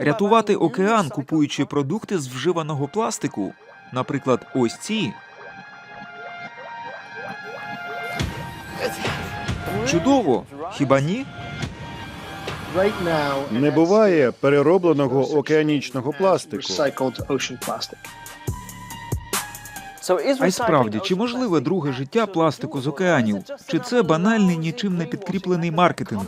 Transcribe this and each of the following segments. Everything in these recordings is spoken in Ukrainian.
Рятувати океан, купуючи продукти з вживаного пластику. Наприклад, ось ці. Чудово! Хіба ні? Не буває переробленого океанічного пластику. А й справді, чи можливе друге життя пластику з океанів? Чи це банальний нічим не підкріплений маркетинг?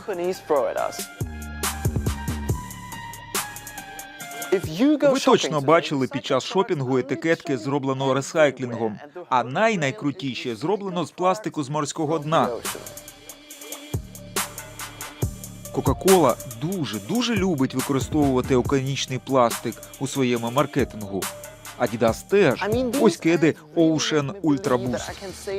Ви точно бачили під час шопінгу етикетки зроблено ресайклінгом, а найнайкрутіше зроблено з пластику з морського дна. Кока-Кола дуже дуже любить використовувати океанічний пластик у своєму маркетингу. Adidas теж. Ось кеди Ocean Ultra Boost.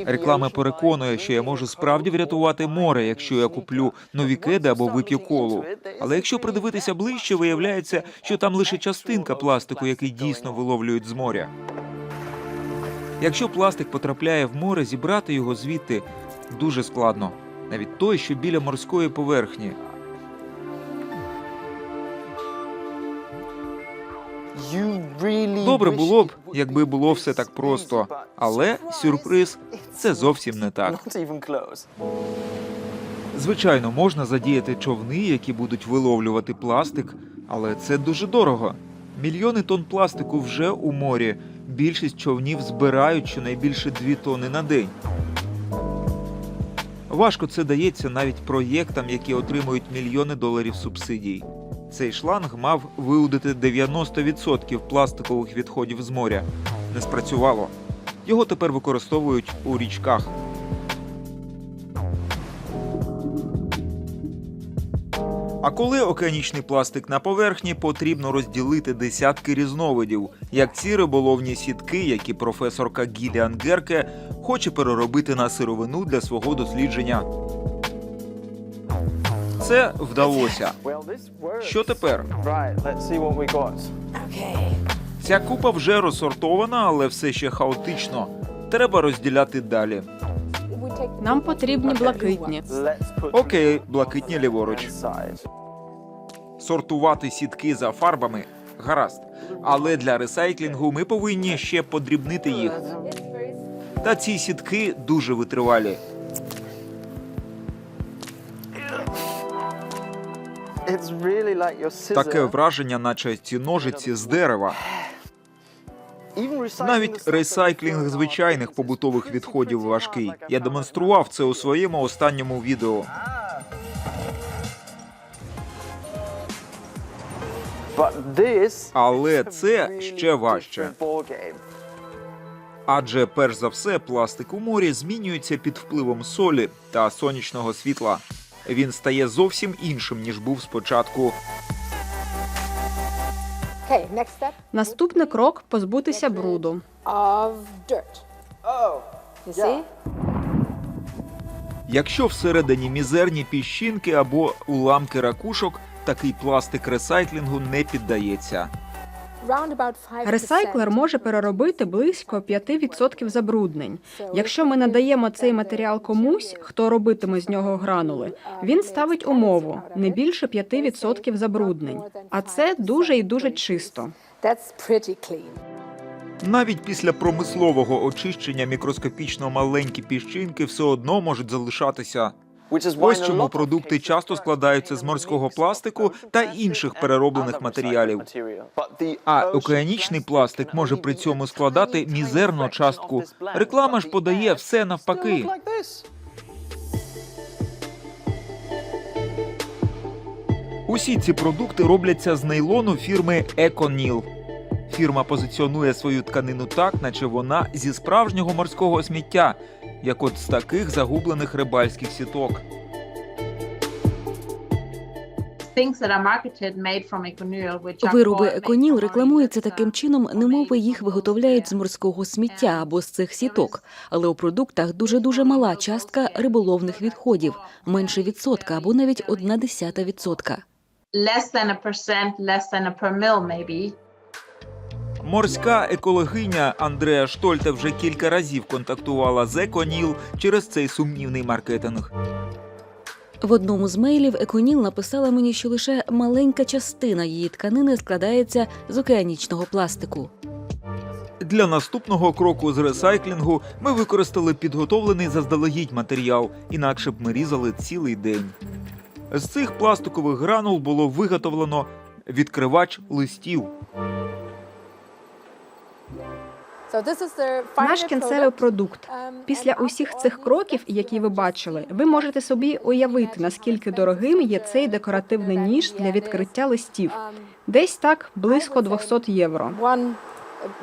Реклама переконує, що я можу справді врятувати море, якщо я куплю нові кеди або вип'ю колу. Але якщо придивитися ближче, виявляється, що там лише частинка пластику, який дійсно виловлюють з моря. Якщо пластик потрапляє в море, зібрати його звідти дуже складно, навіть той, що біля морської поверхні. Добре було б, якби було все так просто, але сюрприз це зовсім не так. Звичайно, можна задіяти човни, які будуть виловлювати пластик, але це дуже дорого. Мільйони тонн пластику вже у морі. Більшість човнів збирають щонайбільше 2 тонни на день. Важко це дається навіть проєктам, які отримують мільйони доларів субсидій. Цей шланг мав виудити 90% пластикових відходів з моря. Не спрацювало. Його тепер використовують у річках. А коли океанічний пластик на поверхні, потрібно розділити десятки різновидів, як ці риболовні сітки, які професорка Гіліан Герке хоче переробити на сировину для свого дослідження. Це вдалося. Що тепер? Ця купа вже розсортована, але все ще хаотично. Треба розділяти далі. Нам потрібні блакитні. Окей, блакитні ліворуч. Сортувати сітки за фарбами гаразд. Але для ресайклінгу ми повинні ще подрібнити їх. Та ці сітки дуже витривалі. Таке враження, наче ці ножиці з дерева. Навіть ресайклінг звичайних побутових відходів важкий. Я демонстрував це у своєму останньому відео. Але це ще важче. Адже перш за все пластик у морі змінюється під впливом солі та сонячного світла. Він стає зовсім іншим ніж був спочатку. Наступний крок позбутися бруду. Якщо всередині мізерні піщинки або уламки ракушок, такий пластик ресайклінгу не піддається. Round about 5%. Ресайклер може переробити близько 5% забруднень. Якщо ми надаємо цей матеріал комусь, хто робитиме з нього гранули, він ставить умову не більше 5% забруднень. А це дуже і дуже чисто. Навіть після промислового очищення мікроскопічно маленькі піщинки все одно можуть залишатися. Ось чому продукти часто складаються з морського пластику та інших перероблених матеріалів. А океанічний пластик може при цьому складати мізерну частку. Реклама ж подає все навпаки. Усі ці продукти робляться з нейлону фірми Еконіл. Фірма позиціонує свою тканину так, наче вона зі справжнього морського сміття, як от з таких загублених рибальських сіток. Вироби Еконіл рекламуються таким чином, немовби їх виготовляють з морського сміття або з цих сіток. Але у продуктах дуже дуже мала частка риболовних відходів, менше відсотка або навіть одна десята відсотка. Морська екологиня Андреа Штольте вже кілька разів контактувала з Еконіл через цей сумнівний маркетинг. В одному з мейлів Еконіл написала мені, що лише маленька частина її тканини складається з океанічного пластику. Для наступного кроку з ресайклінгу ми використали підготовлений заздалегідь матеріал, інакше б ми різали цілий день. З цих пластикових гранул було виготовлено відкривач листів. Наш кінцевий продукт. Um, Після усіх цих кроків, які ви бачили, ви можете собі уявити, наскільки дорогим є цей декоративний ніж для відкриття листів. um, Десь так близько 200 євро. one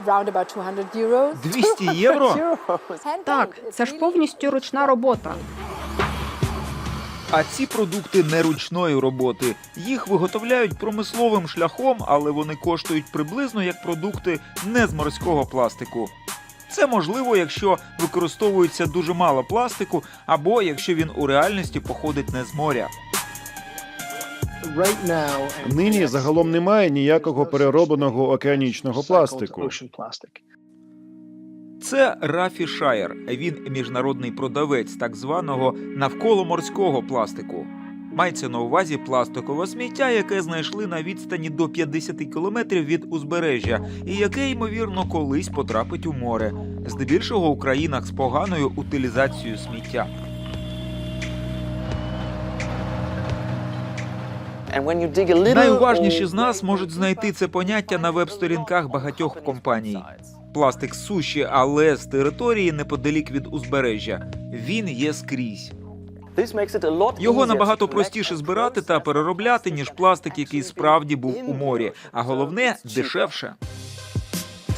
uh, round 200 євро? Так, це ж повністю ручна робота. А ці продукти не ручної роботи. Їх виготовляють промисловим шляхом, але вони коштують приблизно як продукти не з морського пластику. Це можливо, якщо використовується дуже мало пластику, або якщо він у реальності походить не з моря. Нині загалом немає ніякого переробленого океанічного пластику. Це Рафі Шаєр. Він міжнародний продавець так званого навколоморського пластику. Мається на увазі пластикове сміття, яке знайшли на відстані до 50 кілометрів від узбережжя, і яке ймовірно колись потрапить у море, здебільшого у країнах з поганою утилізацією сміття. Найуважніші з нас можуть знайти це поняття на веб-сторінках багатьох компаній. Пластик з суші, але з території неподалік від узбережжя. Він є скрізь. Його набагато простіше збирати та переробляти, ніж пластик, який справді був у морі. А головне дешевше.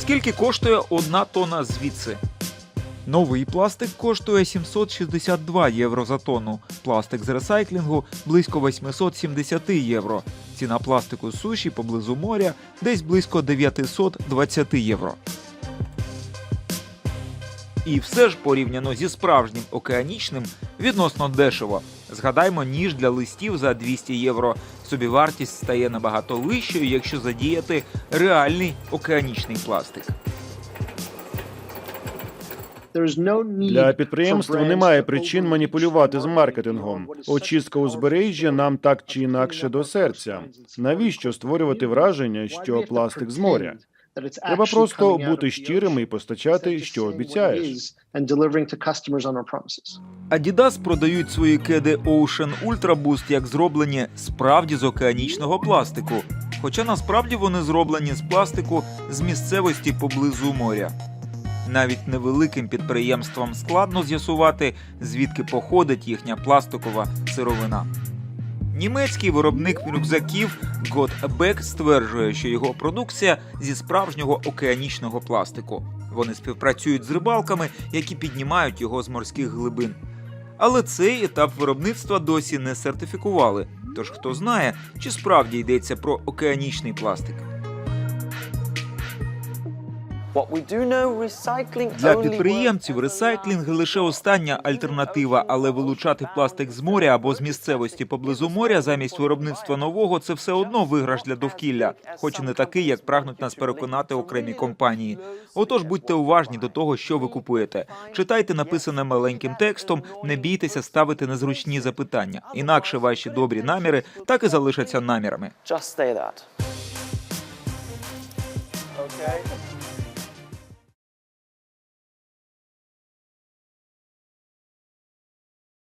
Скільки коштує одна тонна звідси? Новий пластик коштує 762 євро за тонну. Пластик з ресайклінгу близько 870 євро. Ціна пластику з суші поблизу моря десь близько 920 євро. І все ж порівняно зі справжнім океанічним відносно дешево. Згадаймо ніж для листів за 200 євро. Собівартість стає набагато вищою, якщо задіяти реальний океанічний пластик. Для підприємства немає причин маніпулювати з маркетингом. Очистка узбережжя нам так чи інакше до серця. Навіщо створювати враження, що пластик з моря? Треба просто бути щирими і постачати, що обіцяєш. Adidas продають свої кеди Ocean Ultra Boost як зроблені справді з океанічного пластику. Хоча насправді вони зроблені з пластику з місцевості поблизу моря. Навіть невеликим підприємствам складно з'ясувати, звідки походить їхня пластикова сировина. Німецький виробник рюкзаків Gottbeck стверджує, що його продукція зі справжнього океанічного пластику. Вони співпрацюють з рибалками, які піднімають його з морських глибин. Але цей етап виробництва досі не сертифікували. Тож хто знає, чи справді йдеться про океанічний пластик. Для підприємців ресайклінг лише остання альтернатива, але вилучати пластик з моря або з місцевості поблизу моря замість виробництва нового це все одно виграш для довкілля, хоч і не такий, як прагнуть нас переконати окремі компанії. Отож будьте уважні до того, що ви купуєте. Читайте написане маленьким текстом, не бійтеся ставити незручні запитання. Інакше ваші добрі наміри так і залишаться намірами. Just say that. Okay.